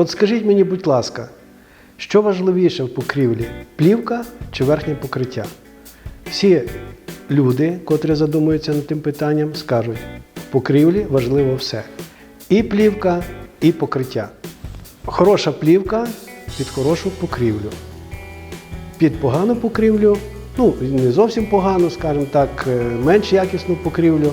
От скажіть мені, будь ласка, що важливіше в покрівлі плівка чи верхнє покриття? Всі люди, котрі задумуються над тим питанням, скажуть, в покрівлі важливо все. І плівка, і покриття. Хороша плівка під хорошу покрівлю. Під погану покрівлю, ну не зовсім погану, скажімо так, е, менш якісну покрівлю.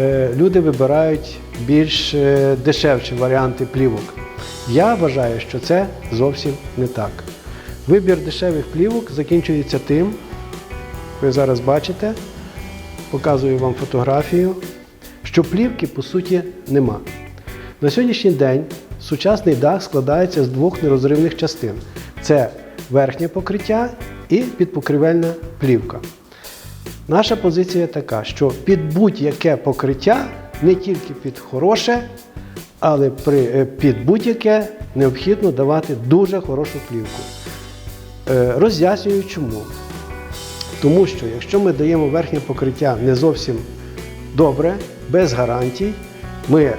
е, Люди вибирають більш е, дешевші варіанти плівок. Я вважаю, що це зовсім не так. Вибір дешевих плівок закінчується тим, ви зараз бачите, показую вам фотографію, що плівки по суті нема. На сьогоднішній день сучасний дах складається з двох нерозривних частин: це верхнє покриття і підпокривельна плівка. Наша позиція така, що під будь-яке покриття, не тільки під хороше, але при, е, під будь-яке необхідно давати дуже хорошу плівку. Е, Роз'яснюю чому. Тому що якщо ми даємо верхнє покриття не зовсім добре, без гарантій, ми е,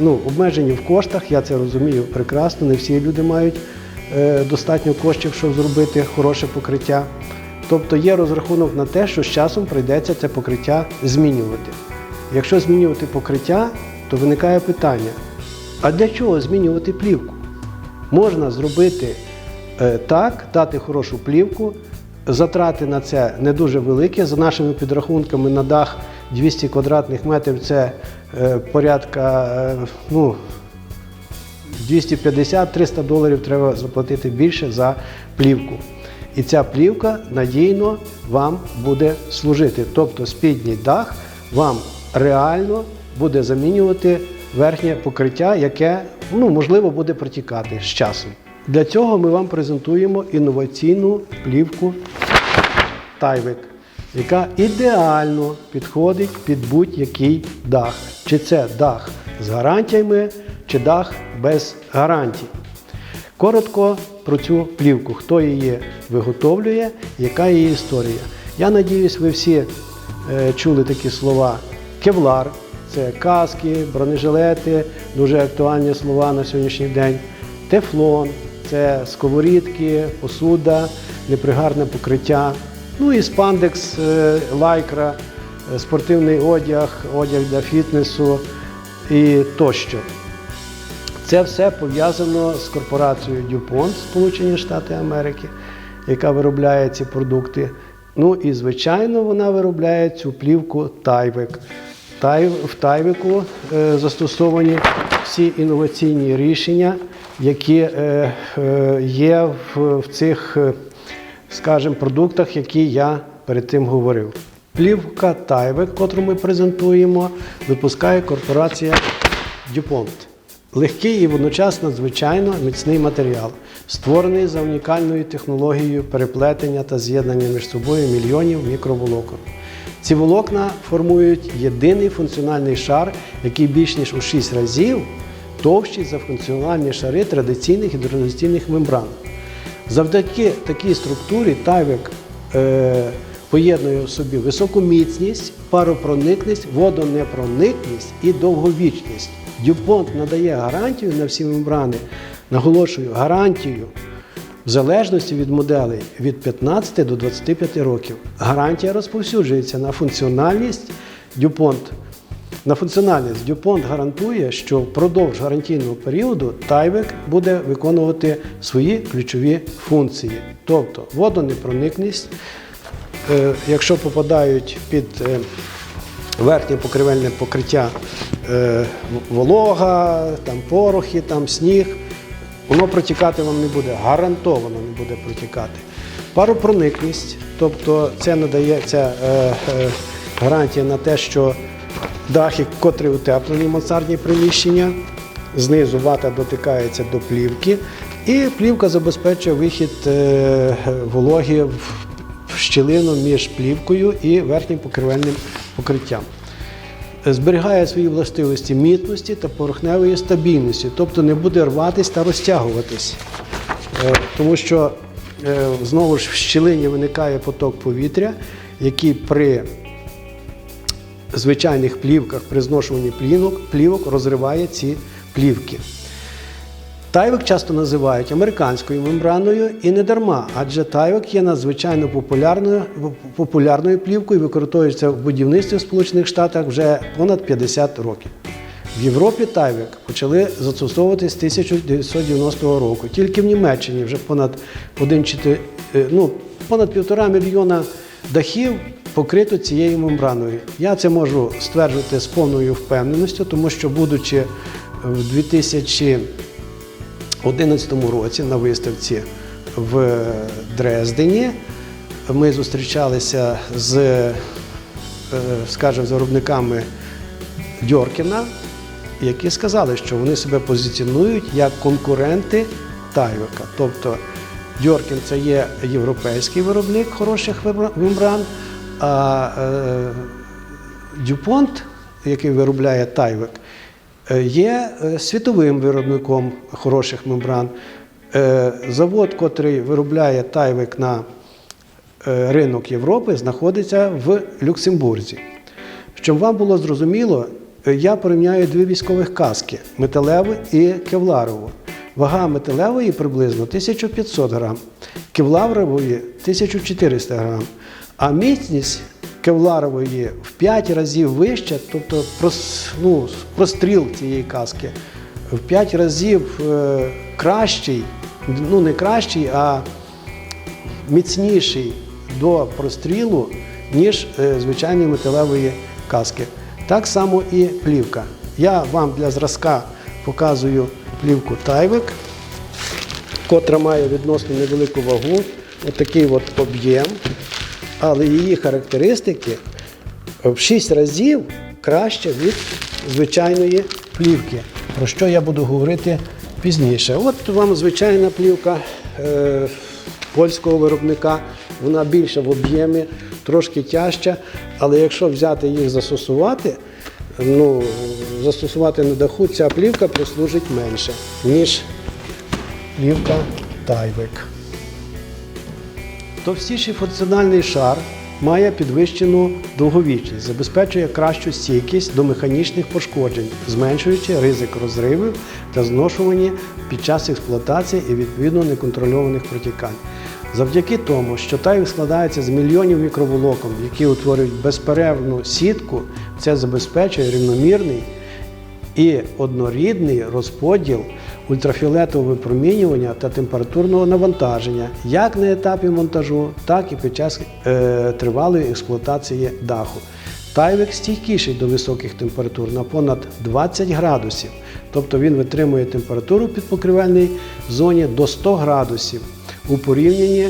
ну, обмежені в коштах, я це розумію прекрасно, не всі люди мають достатньо коштів, щоб зробити хороше покриття. Тобто є розрахунок на те, що з часом прийдеться це покриття змінювати. Якщо змінювати покриття, то виникає питання: а для чого змінювати плівку? Можна зробити е, так, дати хорошу плівку. Затрати на це не дуже великі. За нашими підрахунками на дах 200 квадратних метрів це е, порядка е, ну, 250-300 доларів треба заплатити більше за плівку. І ця плівка надійно вам буде служити. Тобто спідній дах вам реально буде замінювати верхнє покриття, яке ну, можливо буде протікати з часом. Для цього ми вам презентуємо інноваційну плівку Тайвик, яка ідеально підходить під будь-який дах. Чи це дах з гарантіями, чи дах без гарантій. Коротко про цю плівку, хто її виготовлює, яка її історія. Я надіюсь, ви всі е, чули такі слова кевлар, це каски, бронежилети, дуже актуальні слова на сьогоднішній день. Тефлон, це сковорідки, посуда, непригарне покриття. Ну і спандекс, е, лайкра, спортивний одяг, одяг для фітнесу і тощо. Це все пов'язано з корпорацією DuPont, Сполучені Штати Америки, яка виробляє ці продукти. Ну і, звичайно, вона виробляє цю плівку Тайвик. В Тайвику е, застосовані всі інноваційні рішення, які е, е, є в, цих, скажімо, продуктах, які я перед тим говорив. Плівка Тайвик, котру ми презентуємо, випускає корпорація DuPont. Легкий і водночас надзвичайно міцний матеріал, створений за унікальною технологією переплетення та з'єднання між собою мільйонів мікроволокон. Ці волокна формують єдиний функціональний шар, який більш ніж у 6 разів товщий за функціональні шари традиційних гідролізаційних мембран. Завдяки такій структурі Тайвик е, поєднує в собі високу міцність, паропроникність, водонепроникність і довговічність. Дюпонт надає гарантію на всі мембрани, наголошую, гарантію в залежності від моделей від 15 до 25 років. Гарантія розповсюджується на функціональність Дюпонт. На функціональність Дюпонт гарантує, що впродовж гарантійного періоду Тайвек буде виконувати свої ключові функції, тобто водонепроникність, е, якщо попадають під е, верхнє покривельне покриття е, волога, там порохи, там сніг, воно протікати вам не буде, гарантовано не буде протікати. Паропроникність, тобто це надається е, е, гарантія на те, що дахи, котрі утеплені мансардні приміщення, знизу вата дотикається до плівки, і плівка забезпечує вихід е, вологи в щілину між плівкою і верхнім покривельним покриттям. Зберігає свої властивості міцності та поверхневої стабільності, тобто не буде рватись та розтягуватись. Е, Тому що е, знову ж в щілині виникає поток повітря, який при звичайних плівках, при зношуванні плівок розриває ці плівки. Тайвик часто називають американською мембраною і не дарма, адже тайвик є надзвичайно популярною, популярною плівкою використовується в будівництві в Сполучених Штатах вже понад 50 років. В Європі тайвик почали застосовувати з 1990 року. Тільки в Німеччині вже понад 1,4, е, ну, понад півтора мільйона дахів покрито цією мембраною. Я це можу стверджувати з повною впевненістю, тому що, будучи в 2000 2011 році на виставці в Дрездені ми зустрічалися з, е, скажімо, з виробниками Дьоркіна, які сказали, що вони себе позиціонують як конкуренти Тайвика. Тобто Дьоркін це є європейський виробник хороших мембран, а е, Дюпонт, який виробляє Тайвик, е, є е, світовим виробником хороших мембран. Е, Завод, котрий виробляє Тайвик на е, ринок Європи, знаходиться в Люксембурзі. Щоб вам було зрозуміло, е, я порівняю дві військових каски металеву і кевларову. Вага металевої приблизно 1500 грам, кевларової 1400 грам, а міцність кевларової в 5 разів вища, тобто ну, простріл цієї каски в 5 разів е, кращий, ну не кращий, а міцніший до прострілу, ніж е, звичайної металевої каски. Так само і плівка. Я вам для зразка показую плівку Тайвик, котра має відносно невелику вагу, отакий от об'єм, але її характеристики в 6 разів краще від звичайної плівки, про що я буду говорити пізніше. От вам звичайна плівка е, польського виробника, вона більша в об'ємі, трошки тяжча, але якщо взяти їх застосувати, ну, застосувати на даху, ця плівка прослужить менше, ніж плівка Тайвик. Товстіший функціональний шар має підвищену довговічність, забезпечує кращу стійкість до механічних пошкоджень, зменшуючи ризик розривів та зношування під час експлуатації і відповідно неконтрольованих протікань. Завдяки тому, що тайвик складається з мільйонів мікроволокон, які утворюють безперервну сітку, це забезпечує рівномірний і однорідний розподіл ультрафіолетового випромінювання та температурного навантаження як на етапі монтажу, так і під час е, тривалої експлуатації даху. Тайвик стійкіший до високих температур на понад 20 градусів, тобто він витримує температуру в підпокривельній зоні до 100 градусів у порівнянні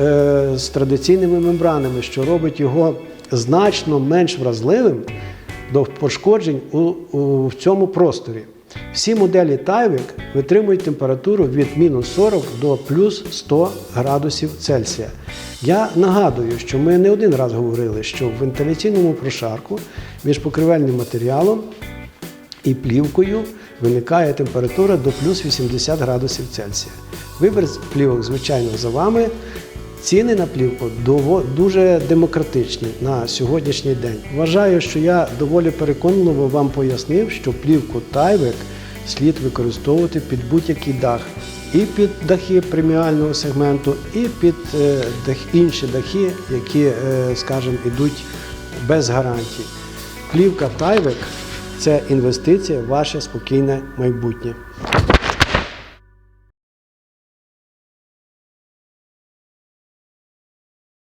е, з традиційними мембранами, що робить його значно менш вразливим до пошкоджень у, у, в цьому просторі. Всі моделі Тайвик витримують температуру від мінус 40 до плюс 100 градусів Цельсія. Я нагадую, що ми не один раз говорили, що в вентиляційному прошарку між покривельним матеріалом і плівкою виникає температура до плюс 80 градусів Цельсія. Вибір плівок, звичайно, за вами. Ціни на плівку дуже демократичні на сьогоднішній день. Вважаю, що я доволі переконливо вам пояснив, що плівку Тайвек слід використовувати під будь-який дах. І під дахи преміального сегменту, і під е, інші дахи, які, е, скажімо, йдуть без гарантій. Плівка Тайвек це інвестиція в ваше спокійне майбутнє.